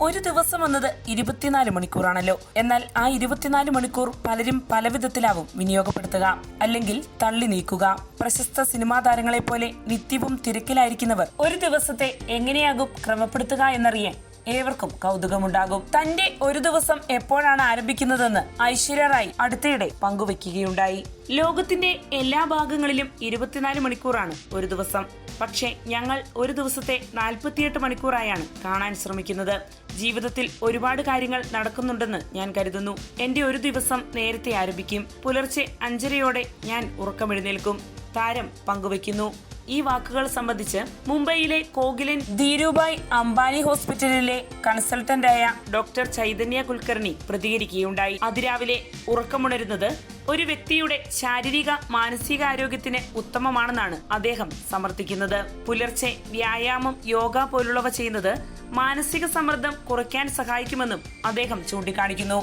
ഒരു ദിവസം എന്നത് ഇരുപത്തിനാല് മണിക്കൂറാണല്ലോ. എന്നാൽ ആ ഇരുപത്തിനാല് മണിക്കൂർ പലരും പല വിധത്തിലാവും വിനിയോഗപ്പെടുത്തുക. അല്ലെങ്കിൽ തള്ളി നീക്കുക. പ്രശസ്ത സിനിമാ താരങ്ങളെ പോലെ നിത്യവും തിരക്കിലായിരിക്കുന്നവർ ഒരു ദിവസത്തെ എങ്ങനെയാകും ക്രമപ്പെടുത്തുക എന്നറിയാൻ ഏവർക്കും കൗതുകമുണ്ടാകും. തന്റെ ഒരു ദിവസം എപ്പോഴാണ് ആരംഭിക്കുന്നതെന്ന് ഐശ്വര്യ റായ് അടുത്തിടെ പങ്കുവെക്കുകയുണ്ടായി. ലോകത്തിന്റെ എല്ലാ ഭാഗങ്ങളിലും ഇരുപത്തിനാല് മണിക്കൂറാണ് ഒരു ദിവസം. പക്ഷേ ഞങ്ങൾ ഒരു ദിവസത്തെ നാൽപ്പത്തിയെട്ട് മണിക്കൂറായാണ് കാണാൻ ശ്രമിക്കുന്നത്. ജീവിതത്തിൽ ഒരുപാട് കാര്യങ്ങൾ നടക്കുന്നുണ്ടെന്ന് ഞാൻ കരുതുന്നു. എന്റെ ഒരു ദിവസം നേരത്തെ ആരംഭിക്കും. പുലർച്ചെ അഞ്ചരയോടെ ഞാൻ ഉറക്കമെഴുന്നേൽക്കും. താരം പങ്കുവെക്കുന്നു. ഈ വാക്കുകൾ സംബന്ധിച്ച് മുംബൈയിലെ കോകിലൻ ധീരുഭായ് അംബാനി ഹോസ്പിറ്റലിലെ കൺസൾട്ടന്റായ ഡോക്ടർ ചൈതന്യ കുൽക്കർണി പ്രതികരിക്കുകയുണ്ടായി. അതിരാവിലെ ഉറക്കമുണരുന്നത് ഒരു വ്യക്തിയുടെ ശാരീരിക മാനസികാരോഗ്യത്തിന് ഉത്തമമാണെന്നാണ് അദ്ദേഹം സമർത്ഥിക്കുന്നത്. പുലർച്ചെ വ്യായാമം യോഗ പോലുള്ളവ ചെയ്യുന്നത് മാനസിക സമ്മർദ്ദം കുറയ്ക്കാൻ സഹായിക്കുമെന്നും അദ്ദേഹം ചൂണ്ടിക്കാണിക്കുന്നു.